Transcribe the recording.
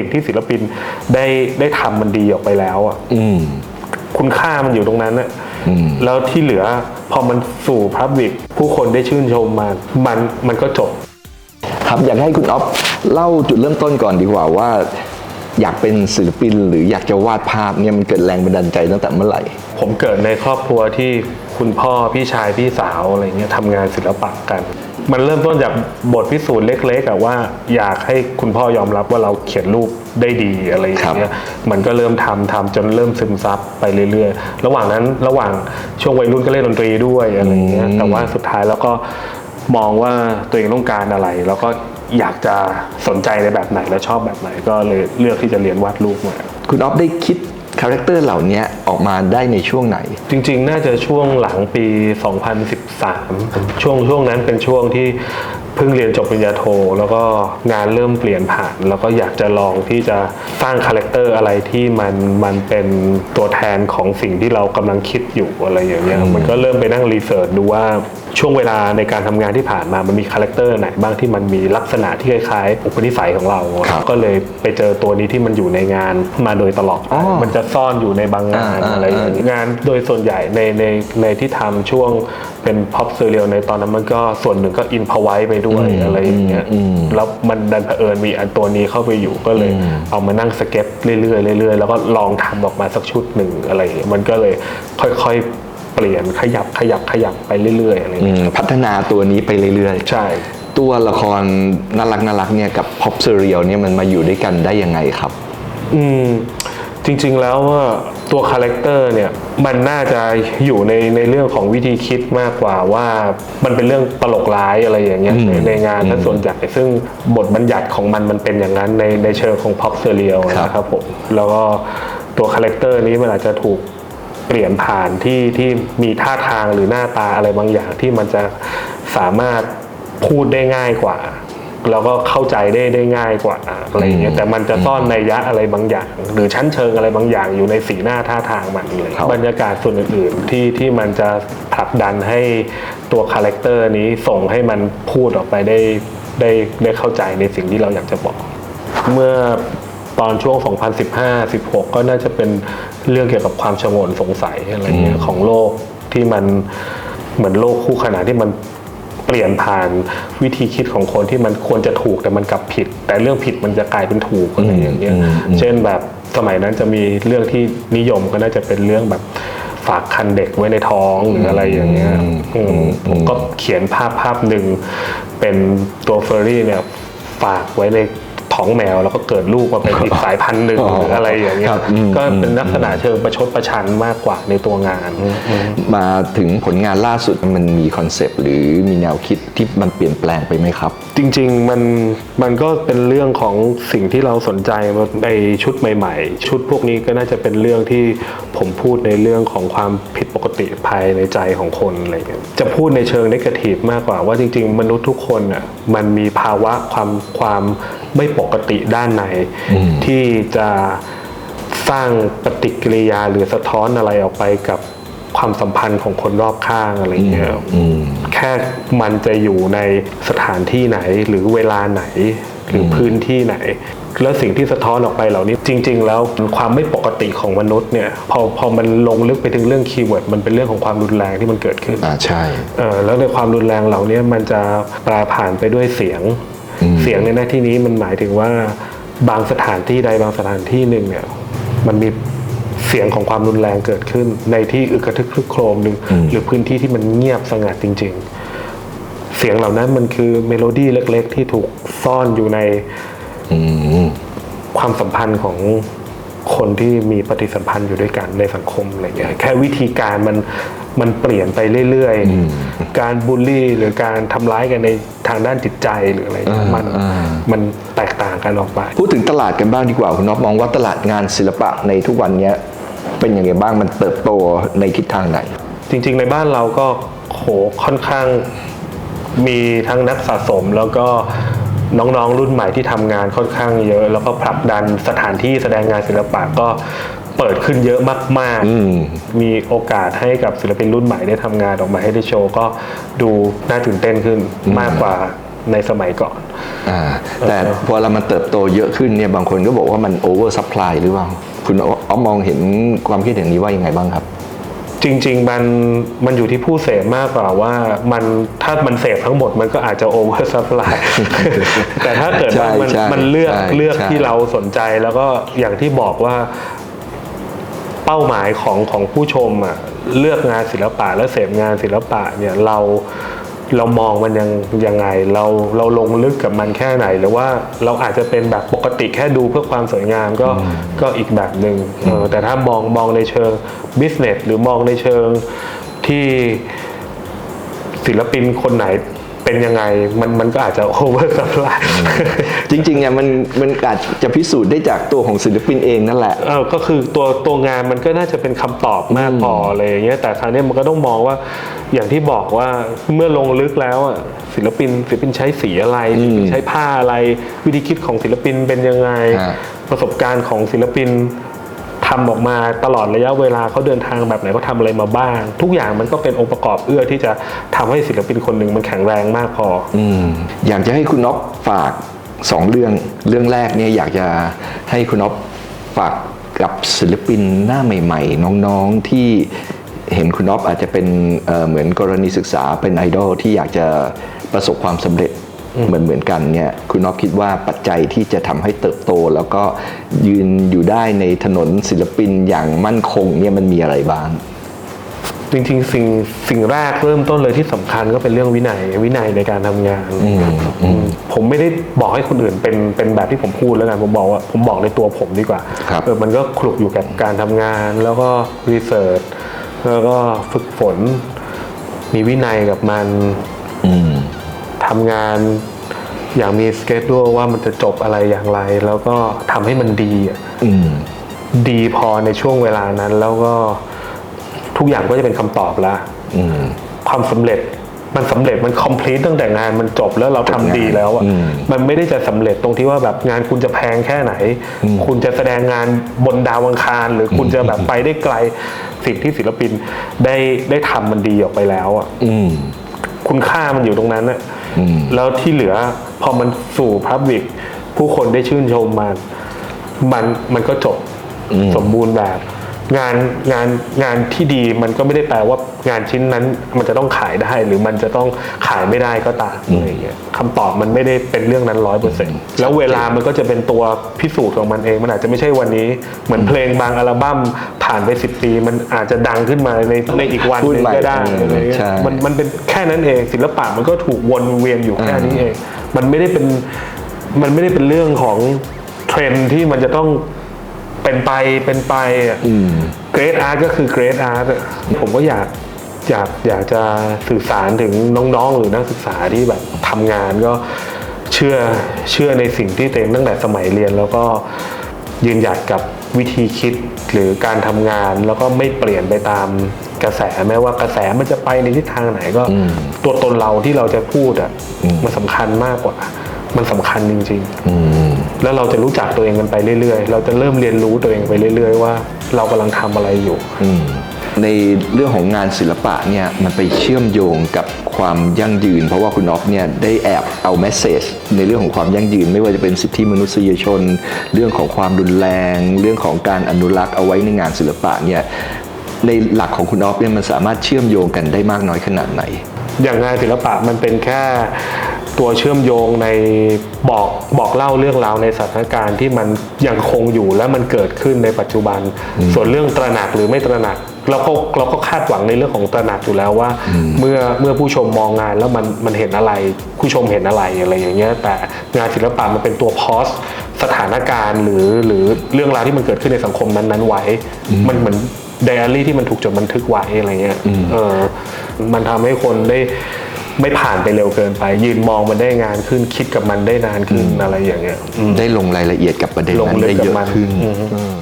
สิ่งที่ศิลปินได้ได้ทำมันดีออกไปแล้วอะอืมคุณค่ามันอยู่ตรงนั้นอะอืมแล้วที่เหลือพอมันสู่พับบิกผู้คนได้ชื่นชมมามันมันก็จบ ครับอยากให้คุณอ๊อฟเล่าจุดเริ่มต้นก่อนดีกว่าว่า อยากเป็นศิลปินหรืออยากจะวาดภาพเนี่ยมันเกิดแรงบันดาลใจตั้งแต่เมื่อไหร่ ผมเกิดในครอบครัวที่คุณพ่อพี่ชายพี่สาวอะไรเงี้ยทำงานศิลปะกัน มันเริ่มต้นจากบทพิสูจน์เล็กๆอะว่าอยากให้คุณพ่อยอมรับว่าเราเขียนรูปได้ดีอะไรอย่างเงี้ยมันก็เริ่มทำทำจนเริ่มซึมซับไปเรื่อยๆ ระหว่างนั้นระหว่างช่วงวัยรุ่นก็เล่นดนตรีด้วยอะไรเงี้ยแต่ว่าสุดท้ายแล้วก็มองว่าตัวเองต้องการอะไร แล้วก็อยากจะสนใจในแบบไหนและชอบแบบไหน ก็เลยเลือกที่จะเรียนวาดรูปมาคุณอ๊อฟได้คิด คาแรคเตอร์เหล่านี้ออกมาได้ในช่วงไหน จริงๆ น่าจะช่วงหลังปี 2013 ช่วงช่วงนั้นเป็นช่วงที่เพิ่งเรียนจบปริญญาโท แล้วก็งานเริ่มเปลี่ยนผ่าน แล้วก็อยากจะลองที่จะสร้างคาแรคเตอร์อะไรที่มันมันเป็นตัวแทนของสิ่งที่เรากำลังคิดอยู่อะไรอย่างเงี้ยมันก็เริ่มไปนั่งรีเสิร์ชดูว่า ช่วงเวลาในการทำงานที่ผ่านมา มันมีคาแรคเตอร์ไหนบ้างที่มันมีลักษณะที่คล้ายๆ อุปนิสัยของเราครับก็เลยไปเจอตัวนี้ที่มันอยู่ในงานมาโดยตลอดอ๋อมันจะซ่อนอยู่ในบางงานอ่าอะไรอย่างเงี้ยงานโดยส่วนใหญ่ในในในที่ทำช่วงเป็นพ็อปเซเรียลในตอนนั้นมันก็ส่วนหนึ่งก็อินพไว้ไปด้วยอะไรอย่างเงี้ยแล้วมันดันเผอิญมีอันตัวนี้เข้าไปอยู่ก็เลยเอามานั่งสเก็ตเรื่อยๆเรื่อยๆแล้วก็ลองทำออกมาสักชุดหนึ่งอะไรอย่างเงี้ยมันก็เลยค่อยๆ เปลี่ยนขยับขยับขยับไปเรื่อยๆอะไรอย่างอืเงี้ยมพัฒนาตัวนี้ไปเรื่อยใช่ ๆ ตัวละครน่ารักน่ารักเนี่ยกับพ็อปเซเรียลเนี่ยมันมาอยู่ด้วยกันได้ยังไงครับ อืมจริงๆแล้วว่าตัวคาแรคเตอร์เนี่ยมันน่าจะอยู่ในในเรื่องของวิธีคิดมากกว่าว่ามันเป็นเรื่องตลกร้ายอะไรอย่างเงี้ยอืมในในงานถ้าส่วนใหญ่ซึ่งบทบัญญัติของมันมันเป็นอย่างนั้นในในเชิงของพ็อปเซเรียลครับ นะครับผมแล้วก็ตัวคาแรคเตอร์นี้มันอาจจะถูก เปลี่ยนผ่านที่ที่มีท่าทางหรือหน้าตาอะไรบางอย่างที่มันจะสามารถพูดได้ง่ายกว่า แล้วก็เข้าใจได้ได้ง่ายกว่าอะไรอย่างเงี้ยแต่มันจะซ่อนในยยะอะไรบางอย่าง หรือชั้นเชิงอะไรบางอย่างอยู่ในสีหน้าท่าทางมันเลยครับบรรยากาศส่วนอื่นๆที่ที่มันจะผลักดันให้ตัวคาแรคเตอร์นี้ส่งให้มันพูดออกไปได้ได้ได้เข้าใจในสิ่งที่เราอยากจะบอก เมื่อ ตอนช่วง 2015-16 ก็น่าจะเป็นเรื่องเกี่ยวกับความชงนสงสัยอะไรเงี้ยของโลกที่มันเหมือนโลกคู่ขนานที่มันเปลี่ยนผ่านวิธีคิดของคนที่มันควรจะถูกแต่มันกลับผิด แต่เรื่องผิดมันจะกลายเป็นถูกอะไรอย่างเงี้ยอืมอืมเช่นแบบสมัยนั้นจะมีเรื่องที่นิยมก็น่าจะเป็นเรื่องแบบฝากคันเด็กไว้ในท้องหรืออะไรอย่างเงี้ยอืมผมก็เขียนภาพภาพหนึ่งเป็นตัวเฟอร์รี่เนี่ยฝากไว้ใน ท้องแมวแล้วก็เกิดลูกมาเป็นอีกสายพันธุ์หนึ่งอ๋อหรืออะไรอย่างเงี้คยรับอืมก็เป็นลักษณะเชิงประชดประชันมากกว่าในตัวงาน มาถึงผลงานล่าสุดมันมีคอนเซปต์หรือมีแนวคิดที่มันเปลี่ยนแปลงไปไหมครับ จริงๆมันมันก็เป็นเรื่องของสิ่งที่เราสนใจในชุดใหม่ ๆ ชุดพวกนี้ก็น่าจะเป็นเรื่องที่ผมพูดในเรื่องของความผิดปกติภายในใจของคนอะไรเงี้ยจะพูดในเชิงนกาทีฟมากกว่าว่าจริง ๆ มนุษย์ทุกคนอะมันมีภาวะความความ ไม่ปกติด้านในที่จะสร้างปฏิกิริยาหรือสะท้อนอะไรออกไปกับความสัมพันธ์ของคนรอบข้างอะไรเงี้ยแค่มันจะอยู่ในสถานที่ไหนหรือเวลาไหนหรือพื้นที่ไหน แล้วสิ่งที่สะท้อนออกไปเหล่านี้จริง ๆ แล้วความไม่ปกติของมนุษย์เนี่ยพอพอมันลงลึกไปถึงเรื่องคีย์เวิร์ดมันเป็นเรื่องของความรุนแรงที่มันเกิดขึ้นอ่าใช่เออแล้วในความรุนแรงเหล่านี้มันจะแปลผ่านไปด้วยเสียง เสียงในหน้าที่นี้มันหมายถึงว่าบางสถานที่ใดบางสถานที่หนึ่งเนี่ยมันมีเสียงของความรุนแรงเกิดขึ้น ในที่อึกกระทึกครึกโครมหนึ่งหรือพื้นที่ที่มันเงียบสงัดจริง ๆ เสียงเหล่านั้นมันคือเมโลดี้เล็ก ๆ ที่ถูกซ่อนอยู่ในอืมความสัมพันธ์ของ คนที่มีปฏิสัมพันธ์อยู่ด้วยกันในสังคมอะไรเงี้ยแค่วิธีการมันมันเปลี่ยนไปเรื่อยๆ การบูลลี่หรือการทำร้ายกันในทางด้านจิตใจหรืออะไรเงี้ยอ่ามันอ่ามันแตกต่างกันออกไป พูดถึงตลาดกันบ้างดีกว่าคุณน็อปมองว่าตลาดงานศิลปะในทุกวันเนี้ยเป็นยังไงบ้างมันเติบโตในทิศทางไหน จริง ๆ ในบ้านเราก็โหค่อนข้างมีทั้งนักสะสมแล้วก็ น้องๆรุ่นใหม่ที่ทำงานค่อนข้างเยอะ แล้วก็ผลักดันสถานที่แสดงงานศิลปะก็เปิดขึ้นเยอะมากอืมๆมีโอกาสให้กับศิลปินรุ่นใหม่ได้ทำงานออกมาให้ได้โชว์ก็ดูน่าตื่นเต้นขึ้นมากกว่าในสมัยก่อนอ่าแต่พอเรามันเติบโตเยอะขึ้นเนี่ยบางคนก็บอกว่ามันโอเวอร์ซัพพลายหรือเปล่า คุณอ๊อฟมองเห็นความคิดเห็นนี้ว่ายังไงบ้างครับ จริง ๆ มันมันอยู่ที่ผู้เสพมากกว่าว่ามันถ้ามันเสพทั้งหมดมันก็อาจจะโอเวอร์ซัพพลายแต่ถ้าเกิดว่ามันใช่ใช่มันเลือกใช่เลือกใช่ที่เราสนใจแล้วก็อย่างที่บอกว่าเป้าหมายของของผู้ชมอะเลือกงานศิลปะและเสพงานศิลปะเนี่ยเรา เรามองมันยังยังไง เราเราลงลึกกับมันแค่ไหน หรือว่าเราอาจจะเป็นแบบปกติแค่ดูเพื่อความสวยงามก็ก็อีกแบบหนึ่งเออแต่ถ้ามองมองในเชิง business หรือมองในเชิงที่ศิลปินคนไหน เป็นยังไงมันมันก็อาจจะ over supply จริงๆเนี่ยมันมันอาจจะพิสูจน์ได้จากตัวของศิลปินเองนั่นแหละเออก็คือตัวตัวงานมันก็น่าจะเป็นคำตอบมากพออะไรอย่างเงี้ยแต่คราวเนี้ยมันก็ต้องมองว่าอย่างที่บอกว่าเมื่อลงลึกแล้วอะศิลปินศิลปินใช้สีอะไรศิลปินใช้ผ้าอะไร วิธีคิดของศิลปินเป็นยังไงฮะประสบการณ์ของศิลปิน ทำออกมาตลอดระยะเวลาเขาเดินทางแบบไหนเขาทำอะไรมาบ้าง ทุกอย่างมันก็เป็นองค์ประกอบเอื้อที่จะทำให้ศิลปินคนหนึ่งมันแข็งแรงมากพออืมอยากจะให้คุณน็อปฝากสองเรื่องเรื่องแรกเนี่ยอยากจะให้คุณน็อปฝากกับศิลปินหน้าใหม่ ๆ น้องๆที่เห็นคุณน็อปอาจจะเป็นเเหมือนกรณีศึกษาเป็นไอดอลที่อยากจะประสบความสำเร็จ เหมือนเหมือนกันเนี่ยคุณน็อปคิดว่าปัจจัยที่จะทำให้เติบโต แล้วก็ยืนอยู่ได้ในถนนศิลปินอย่างมั่นคงเนี่ยมันมีอะไรบ้าง จริงๆ สิ่งสิ่งแรกเริ่มต้นเลยที่สำคัญก็เป็นเรื่องวินัยวินัยในการทำงานอืมผมไม่ได้บอกให้คนอื่นเป็นเป็นแบบที่ผมพูดแล้วกันผมบอกว่าผมบอกในตัวผมดีกว่าครับเออมันก็คลุกอยู่กับการทำงาน แล้วก็รีเสิร์ชแล้วก็ฝึกฝน มีวินัยกับมันอืม ทำงานอย่างมีสเกจด้วยว่ามันจะจบอะไรอย่างไร แล้วก็ทำให้มันดีอะอืมดีพอในช่วงเวลานั้น แล้วก็ทุกอย่างก็จะเป็นคำตอบแล้วอืมความสำเร็จมันสำเร็จมันคอมพลีทตั้งแต่งานมันจบแล้วเราทำจบงานดีแล้วอะอืมมันไม่ได้จะสำเร็จตรงที่ว่าแบบงานคุณจะแพงแค่ไหน คุณจะแสดงงานบนดาวอังคาร หรือคุณจะแบบไปได้ไกลสิ่งที่ศิลปินได้ได้ทำมันดีออกไปแล้วอะอืมคุณค่ามันอยู่ตรงนั้นอะอืม แล้วที่เหลือพอมันสู่พับบิกผู้คนได้ชื่นชมมัน มันมันก็จบอืมสมบูรณ์แบบ งานงานงานที่ดีมันก็ไม่ได้แปลว่างานชิ้นนั้นมันจะต้องขายได้หรือมันจะต้องขายไม่ได้ก็ตามอะไรอย่างเงี้ยคำตอบมันไม่ได้เป็นเรื่องนั้นร้อยเปอร์เซ็นต์แล้วเวลามันก็จะเป็นตัวพิสูจน์ของมันเอง มันอาจจะไม่ใช่วันนี้ เหมือนเพลงบางอัลบั้มผ่านไปสิบปี มันอาจจะดังขึ้นมาในในอีกวันหพูดนึงใหม่ก็ได้อะไรเงี้ยใช่มันมันเป็นแค่นั้นเองศิลปะมันก็ถูกวนเวียนอยู่แค่นี้เอง มันไม่ได้เป็นมันไม่ได้เป็นเรื่องของเทรนด์ที่มันจะต้อง เป็นไปเป็นไปอะอืมเกรดอาร์ตก็คือเกรดอาร์ตผมก็อยากอยากอยากจะสื่อสารถึงน้องๆ หรือนักศึกษาที่แบบทำงานก็เชื่อเชื่อในสิ่งที่ตัวเองตั้งแต่สมัยเรียนแล้วก็ยืนหยัดกับวิธีคิดหรือการทำงานแล้วก็ไม่เปลี่ยนไปตามกระแสแม้ว่ากระแสมันจะไปในทิศทางไหนก็อืมตัวตนเราที่เราจะพูดอะอืมมันสำคัญมากกว่า มันสำคัญจริงๆอืม แล้วเราจะรู้จักตัวเองกันไปเรื่อยๆ เราจะเริ่มเรียนรู้ตัวเองไปเรื่อย ๆ ว่าเรากำลังทำอะไรอยู่อืมในเรื่องของงานศิลปะเนี่ยมันไปเชื่อมโยงกับความยั่งยืน เพราะว่าคุณน็อฟเนี่ยได้แอบเอาเมสเซจในเรื่องของความยั่งยืน ไม่ว่าจะเป็นสิทธิมนุษยชน เรื่องของความรุนแรง เรื่องของการอนุรักษ์เอาไว้ในงานศิลปะเนี่ยในหลักของคุณน็อฟเนี่ยมันสามารถเชื่อมโยงกันได้มากน้อยขนาดไหน อย่างงานศิลปะมันเป็นแค่ ตัวเชื่อมโยงในบอกบอกเล่าเรื่องราวในสถานการณ์ที่มันยังคงอยู่และมันเกิดขึ้นในปัจจุบัน ส่วนเรื่องตระหนักหรือไม่ตระหนักเราก็เราก็คาดหวังในเรื่องของตระหนักอยู่แล้วว่า เมื่อเมื่อผู้ชมมองงานแล้วมันมันเห็นอะไร ผู้ชมเห็นอะไรอะไรอย่างเงี้ยแต่งานศิลปะมันเป็นตัวพอสสถานการณ์หรือหรือเรื่องราวที่มันเกิดขึ้นในสังคมนั้นๆไว้ มันเหมือนไดอารี่ที่มันถูกจดบันทึกไว้อะไรเงี้ยเออมันทำให้คนได้ ไม่ผ่านไปเร็วเกินไป ยืนมองมันได้งานขึ้นคิดกับมันได้นานขึ้นอะไรอย่างเงี้ยอืมได้ลงรายละเอียดกับประเด็นลงนั้นลึกได้กับเยอะมันขึ้นอืมอืม